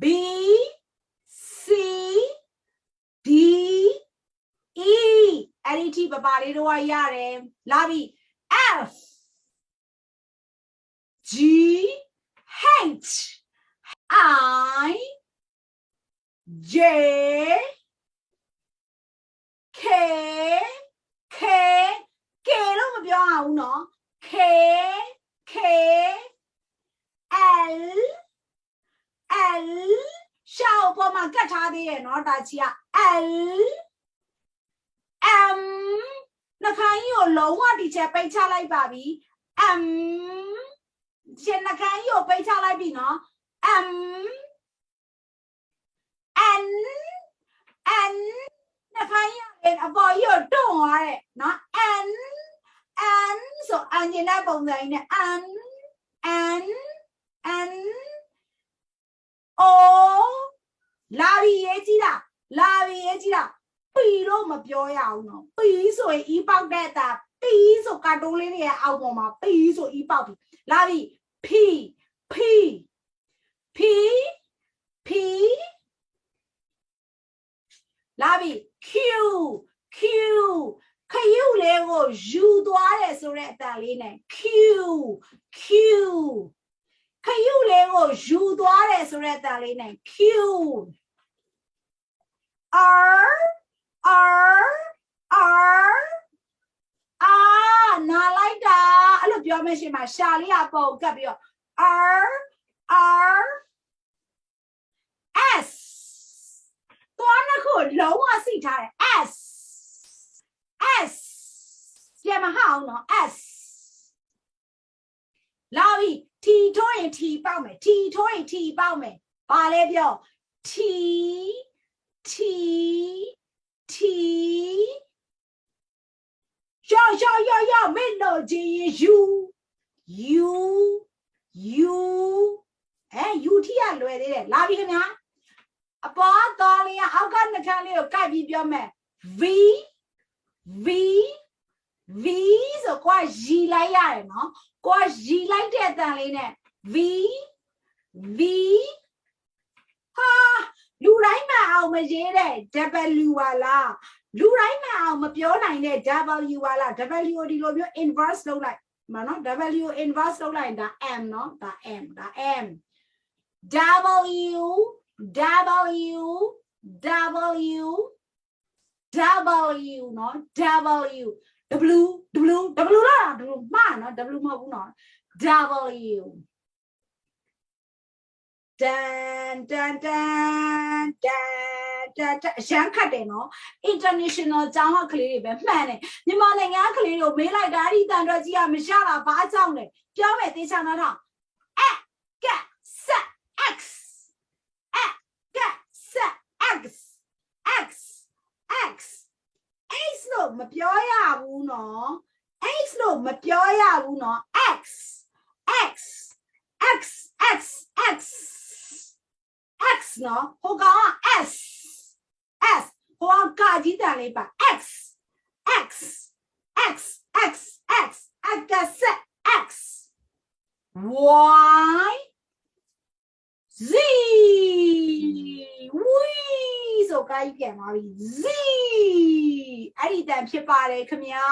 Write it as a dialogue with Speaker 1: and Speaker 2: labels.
Speaker 1: B C D E အဲ့ဒီထိပပလေးတော့ရတယ်လာပြီ F G H I J K K K လို့မပြောအောင်ဘူးနော် K K L L ရှောက်ပေါ် မှာကတ်ထားသေးရဲ့နော်ဒါချီက L M နှခမ်းကြီးကိုလုံးဝဒီချက်ပိတ်ချလိုက်ပါပြီ M ရှင်နှခမ်းကြီးကိုပိတ်ချလိုက်ပြီနော် M N N နှခမ်းကြီးကအပေါ်ကြီးကိုတွန့်သွားတဲ့နော် N N ဆိုအန်ဂျင်တဲ့ပုံစံကြီးနဲ့ N N N O လာပြီရေးကြည့်တာလာပြီရေးကြည့်တာပီလို့မပြောရအောင်နော်ပီဆိုရင်အီပေါက်တဲ့အတာပီဆိုကာတိုးလေးတွေရဲ့အောက်ပေါ်မှာပီဆိုအီပေါက်ပြီလာပြီ P P P P လာပြီ Q Q ခယူလေးကိုယူသွားတယ်ဆိုတဲ့အတန်လေးနဲ့ Q Q ခယူလေးကိုယူသွားတယ်ဆိုတဲ့အတန်လေးနဲ့ Q 我们先买下列报告表，R R s 多了个楼啊 c 台 s s 电话号呢 s 老弟 t 推 t 苞没？t 推 t 苞没？把 love t t t yo yo yo yo U U U အဲ U ထီကလွယ်သေးတယ်လာပြီခင်ဗျာအပေါ်တော်လေးကအောက်ကနှခမ်းလေးကိုကပ်ပြီးပြောမယ် V V V ဆိုကွာရီလိုက်ရတယ်နော်ကွာရီလိုက်တဲ့အတန်လေးနဲ့ V V ဟာလူတိုင်းမအောင်မရေးတဲ့ W ပါလားလူတိုင်းမအောင်မပြောနိုင်တဲ့ W ပါလား W ကိုဒီလိုမျိုး inverse လုပ်လိုက် mà nó W inverse đâu này là em nó là em là em. W W W W, nó W W W W đó là W mà nó W mà cũng nó W. Dan dan dan ရန်ခတ်တယ်နော် international ကျောင်းကကလေးတွေပဲမှန်တယ်မြန်မာနိုင်ငံကကလေးတွေကိုမေးလိုက်တာအဲ့ဒီတန်တော်ကြီးကမရတာဘာကြောင့်လဲပြောမယ်သေချာနားထောင်အကစ x အကစ x x x x လို့မပြောရဘူးနော် x လို့မပြောရဘူးနော် x x x x x x နော်ဟိုကောင်က s s ဟိုကောင်ကကြီးတန်လေးပါ x x x x x x x y z ဝီဆိုကိုင်းပြန်သွားပြီ z အဲ့ဒီတန်ဖြစ်ပါတယ်ခင်ဗျာ